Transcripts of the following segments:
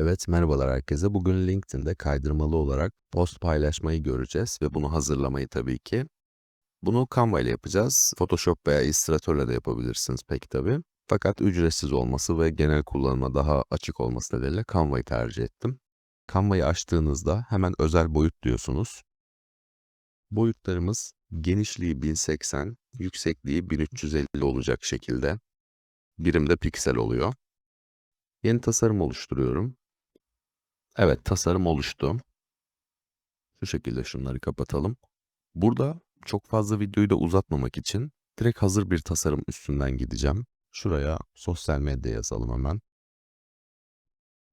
Evet, merhabalar herkese. Bugün LinkedIn'de kaydırmalı olarak post paylaşmayı göreceğiz ve bunu hazırlamayı tabii ki. Bunu Canva ile yapacağız. Photoshop veya Illustrator ile de yapabilirsiniz peki tabii. Fakat ücretsiz olması ve genel kullanıma daha açık olması nedeniyle Canva'yı tercih ettim. Canva'yı açtığınızda hemen özel boyut diyorsunuz. Boyutlarımız genişliği 1080, yüksekliği 1350 olacak şekilde. Birimde piksel oluyor. Yeni tasarım oluşturuyorum. Evet, tasarım oluştu. Şu şekilde şunları kapatalım. Burada çok fazla videoyu da uzatmamak için direkt hazır bir tasarım üstünden gideceğim. Şuraya sosyal medya yazalım hemen.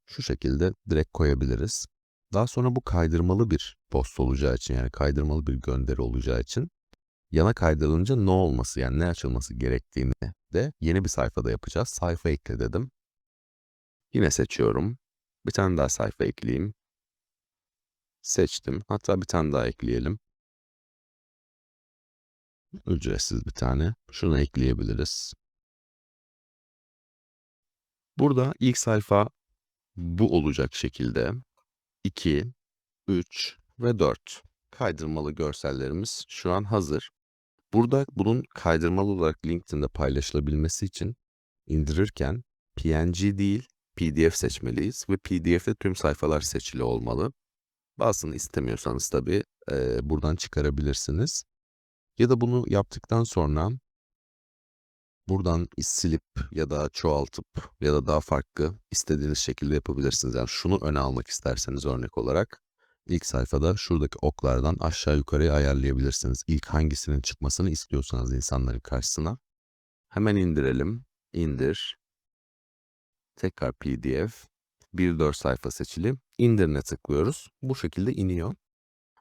Şu şekilde direkt koyabiliriz. Daha sonra bu kaydırmalı bir post olacağı için yani kaydırmalı bir gönderi olacağı için yana kaydırılınca ne olması yani ne açılması gerektiğini de yeni bir sayfada yapacağız. Sayfa ekle dedim. Yine seçiyorum. Bir tane daha sayfa ekleyeyim. Seçtim. Hatta bir tane daha ekleyelim. Ücretsiz bir tane. Şunu ekleyebiliriz. Burada ilk sayfa bu olacak şekilde 2, 3 ve 4 kaydırmalı görsellerimiz şu an hazır. Burada bunun kaydırmalı olarak LinkedIn'de paylaşılabilmesi için indirirken PNG değil PDF seçmeliyiz ve PDF'de tüm sayfalar seçili olmalı. Bazısını istemiyorsanız tabii e, buradan çıkarabilirsiniz. Ya da bunu yaptıktan sonra buradan silip ya da çoğaltıp ya da daha farklı istediğiniz şekilde yapabilirsiniz. Yani şunu öne almak isterseniz örnek olarak ilk sayfada şuradaki oklardan aşağı yukarıya ayarlayabilirsiniz. İlk hangisinin çıkmasını istiyorsanız insanların karşısına. Hemen indirelim. İndir. Tekrar PDF. 1.4 sayfa seçili. İndirine tıklıyoruz. Bu şekilde iniyor.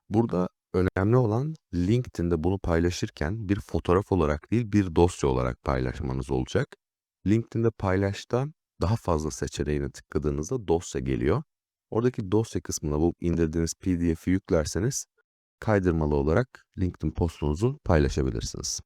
Burada önemli olan LinkedIn'de bunu paylaşırken bir fotoğraf olarak değil bir dosya olarak paylaşmanız olacak. LinkedIn'de paylaşta daha fazla seçeneğine tıkladığınızda dosya geliyor. Oradaki dosya kısmına bu indirdiğiniz PDF'i yüklerseniz kaydırmalı olarak LinkedIn postunuzu paylaşabilirsiniz.